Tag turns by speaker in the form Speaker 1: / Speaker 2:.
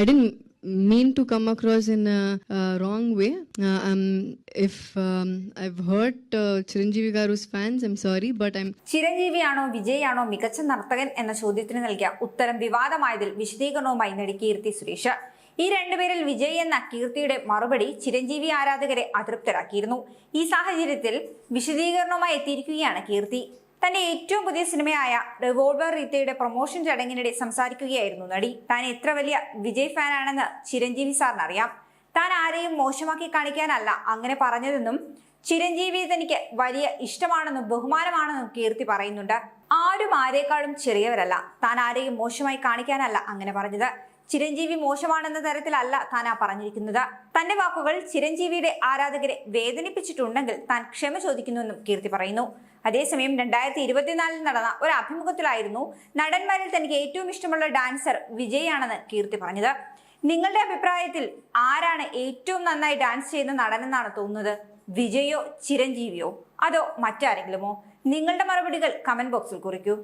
Speaker 1: I didn't mean to come across in a, a wrong way. Uh, um, if um, I've hurt uh, Chiranjeevi Garu's fans, I'm sorry, but I'm
Speaker 2: ചിരഞ്ജീവിയാണോ വിജയാണോ മികച്ച നർത്തകൻ എന്ന ചോദ്യത്തിന് നൽകിയ ഉത്തരം വിവാദമായതിൽ വിശദീകരണവുമായി നടി കീർത്തി സുരേഷ്. ഈ രണ്ടുപേരിൽ വിജയ് എന്ന കീർത്തിയുടെ മറുപടി ചിരഞ്ജീവി ആരാധകരെ അതൃപ്തരാക്കിയിരുന്നു. ഈ സാഹചര്യത്തിൽ വിശദീകരണവുമായി എത്തിയിരിക്കുകയാണ് കീർത്തി. തന്റെ ഏറ്റവും പുതിയ സിനിമയായ റിവോൾവർ റീത്തയുടെ പ്രൊമോഷൻ ചടങ്ങിനിടെ സംസാരിക്കുകയായിരുന്നു നടി. താൻ എത്ര വലിയ വിജയ് ഫാനാണെന്ന് ചിരഞ്ജീവി സാറിന് അറിയാം താൻ ആരെയും മോശമാക്കി കാണിക്കാനല്ല അങ്ങനെ പറഞ്ഞതെന്നും ചിരഞ്ജീവി തനിക്ക് വലിയ ഇഷ്ടമാണെന്നും ബഹുമാനമാണെന്നും കീർത്തി പറയുന്നുണ്ട്. ആരും ആരെക്കാളും ചെറിയവരല്ല. താൻ ആരെയും മോശമായി കാണിക്കാനല്ല അങ്ങനെ പറഞ്ഞത്. ചിരഞ്ജീവി മോശമാണെന്ന തരത്തിലല്ല താൻ ആ പറഞ്ഞിരിക്കുന്നത്. തന്റെ വാക്കുകൾ ചിരഞ്ജീവിയുടെ ആരാധകരെ വേദനിപ്പിച്ചിട്ടുണ്ടെങ്കിൽ താൻ ക്ഷമ ചോദിക്കുന്നുവെന്നും കീർത്തി പറയുന്നു. അതേസമയം രണ്ടായിരത്തി ഇരുപത്തിനാലിൽ നടന്ന ഒരു അഭിമുഖത്തിലായിരുന്നു നടന്മാരിൽ തനിക്ക് ഏറ്റവും ഇഷ്ടമുള്ള ഡാൻസർ വിജയ് ആണെന്ന് കീർത്തി പറഞ്ഞത്. നിങ്ങളുടെ അഭിപ്രായത്തിൽ ആരാണ് ഏറ്റവും നന്നായി ഡാൻസ് ചെയ്യുന്ന നടനെന്നാണ് തോന്നുന്നത്? വിജയോ ചിരഞ്ജീവിയോ? അതോ മറ്റാരെങ്കിലുമോ? നിങ്ങളുടെ മറുപടികൾ കമന്റ് ബോക്സിൽ കുറിക്കൂ.